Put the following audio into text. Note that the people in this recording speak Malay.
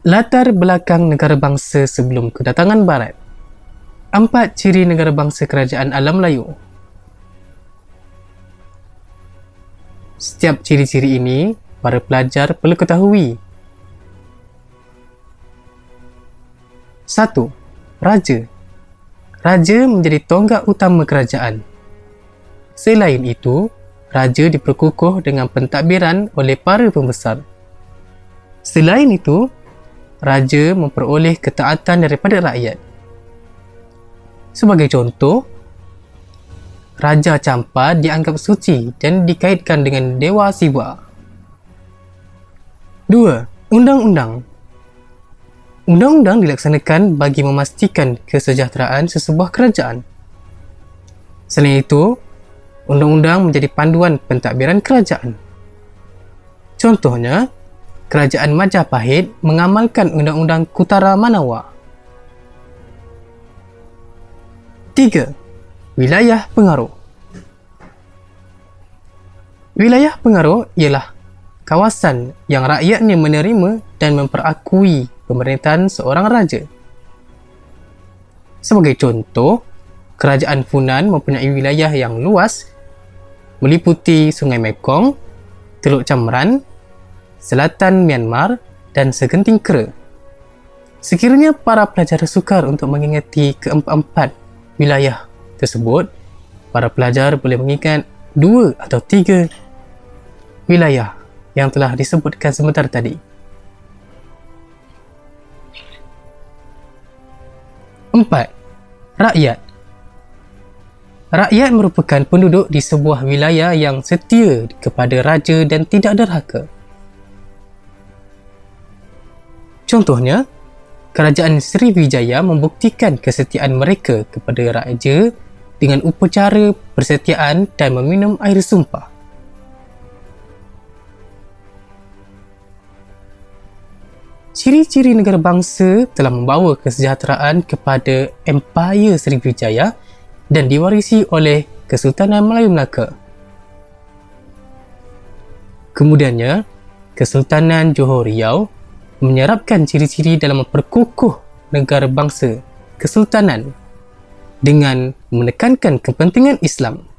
Latar belakang negara bangsa sebelum kedatangan Barat. Empat ciri negara bangsa kerajaan alam Melayu. Setiap ciri-ciri ini para pelajar perlu ketahui. Satu, Raja. Raja menjadi tonggak utama kerajaan. Selain itu, raja diperkukuh dengan pentadbiran oleh para pembesar. Selain itu, raja memperoleh ketaatan daripada rakyat. Sebagai contoh, Raja Campa dianggap suci dan dikaitkan dengan Dewa Siwa. 2. Undang-undang Undang-undang dilaksanakan bagi memastikan kesejahteraan sesebuah kerajaan. Selain itu, undang-undang menjadi panduan pentadbiran kerajaan. Contohnya, Kerajaan Majapahit mengamalkan Undang-Undang Kutara Manawa. 3. Wilayah pengaruh Wilayah pengaruh ialah kawasan yang rakyatnya menerima dan memperakui pemerintahan seorang raja. Sebagai contoh, Kerajaan Funan mempunyai wilayah yang luas meliputi Sungai Mekong, Teluk Camran, selatan Myanmar dan segenting kera. Sekiranya para pelajar sukar untuk mengingati keempat-empat wilayah tersebut, para pelajar boleh mengingat dua atau tiga wilayah yang telah disebutkan sebentar tadi. Empat, rakyat. Rakyat merupakan penduduk di sebuah wilayah yang setia kepada raja dan tidak derhaka. Contohnya, Kerajaan Sriwijaya membuktikan kesetiaan mereka kepada raja dengan upacara persetiaan dan meminum air sumpah. Ciri-ciri negara bangsa telah membawa kesejahteraan kepada Empire Sriwijaya dan diwarisi oleh Kesultanan Melayu Melaka. Kemudiannya, Kesultanan Johor Riau menyerapkan ciri-ciri dalam memperkukuh negara bangsa kesultanan dengan menekankan kepentingan Islam.